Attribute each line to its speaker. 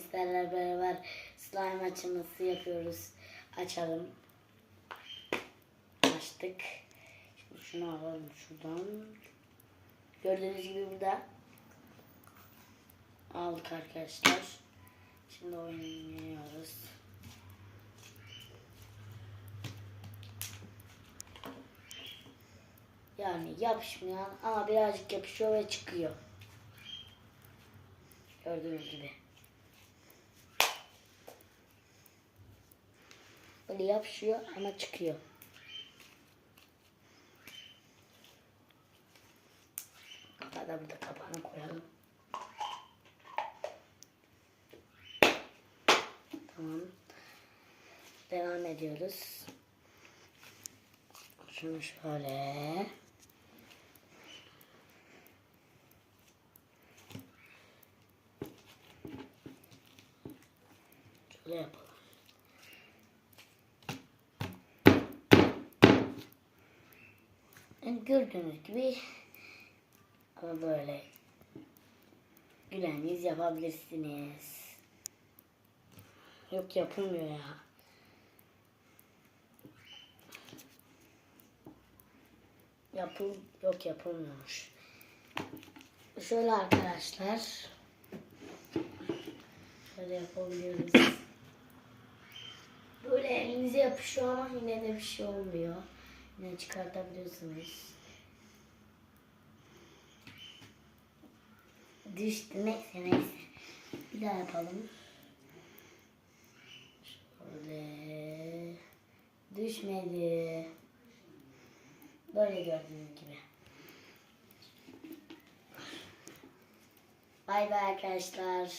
Speaker 1: Sizlerle beraber slime açılması yapıyoruz. Açalım. Açtık. Şimdi şunu alalım şuradan. Gördüğünüz gibi burada aldık arkadaşlar. Şimdi oynuyoruz. Yani yapışmayan ama birazcık yapışıyor ve çıkıyor. Gördüğünüz gibi. Böyle yapışıyor ama çıkıyor. Kapağı da kapağını koyalım. Tamam. Devam ediyoruz. Şunu şöyle. Şöyle yapalım. Yani gördüğünüz gibi ama böyle gülen yüz yapabilirsiniz. Yok yapılmıyor ya. Yapıl yok yapılmıyormuş. Şöyle arkadaşlar. Şöyle yapabiliyoruz. Böyle elinize yapışıyor ama yine de bir şey olmuyor. Yine çıkartabiliyorsunuz. Düştü neyse neyse. Bir daha yapalım. Şöyle. Düşmedi. Böyle gördüğünüz gibi. Bay bay arkadaşlar.